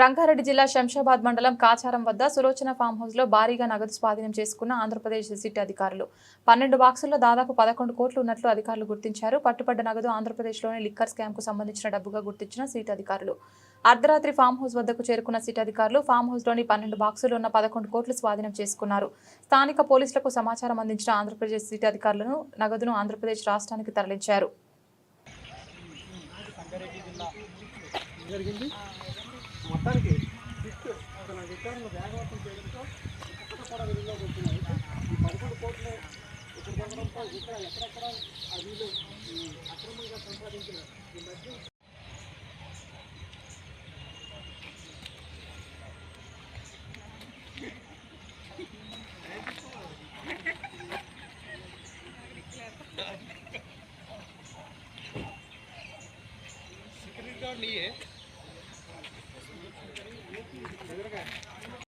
రంగారెడ్డి జిల్లా శంషాబాద్ మండలం కాచారం వద్ద సులోచన ఫామ్ హౌస్లో భారీగా నగదు స్వాధీనం చేసుకున్న ఆంధ్రప్రదేశ్ సిట్ అధికారులు. పన్నెండు బాక్సుల్లో దాదాపు పదకొండు కోట్లు ఉన్నట్లు అధికారులు గుర్తించారు. పట్టుబడ్డ నగదు ఆంధ్రప్రదేశ్లోని లిక్కర్ స్కామ్కు సంబంధించిన డబ్బుగా గుర్తించిన సిట్ అధికారులు. అర్ధరాత్రి ఫామ్ హౌస్ వద్దకు చేరుకున్న సిట్ అధికారులు ఫామ్ హౌస్లోని పన్నెండు బాక్సులు ఉన్న పదకొండు కోట్లు స్వాధీనం చేసుకున్నారు. స్థానిక పోలీసులకు సమాచారం అందించిన ఆంధ్రప్రదేశ్ సిట్ అధికారులను నగదును ఆంధ్రప్రదేశ్ రాష్ట్రానికి తరలించారు. జరిగింది? మొత్తానికి ఫిఫ్త్ అసలు రిటర్న్ వేగవంతం చేయడంతో ఎక్కడ కూడా వెలుగులోకి వచ్చినాయి ఈ పదకొండు కోట్లు ఇప్పుడు దొరకడంతో ఇక్కడ ఎక్కడెక్కడ ఆ వీళ్ళు అక్రమంగా సంపాదించిన ఈ మధ్య సెక్యూరిటీ ¿Qué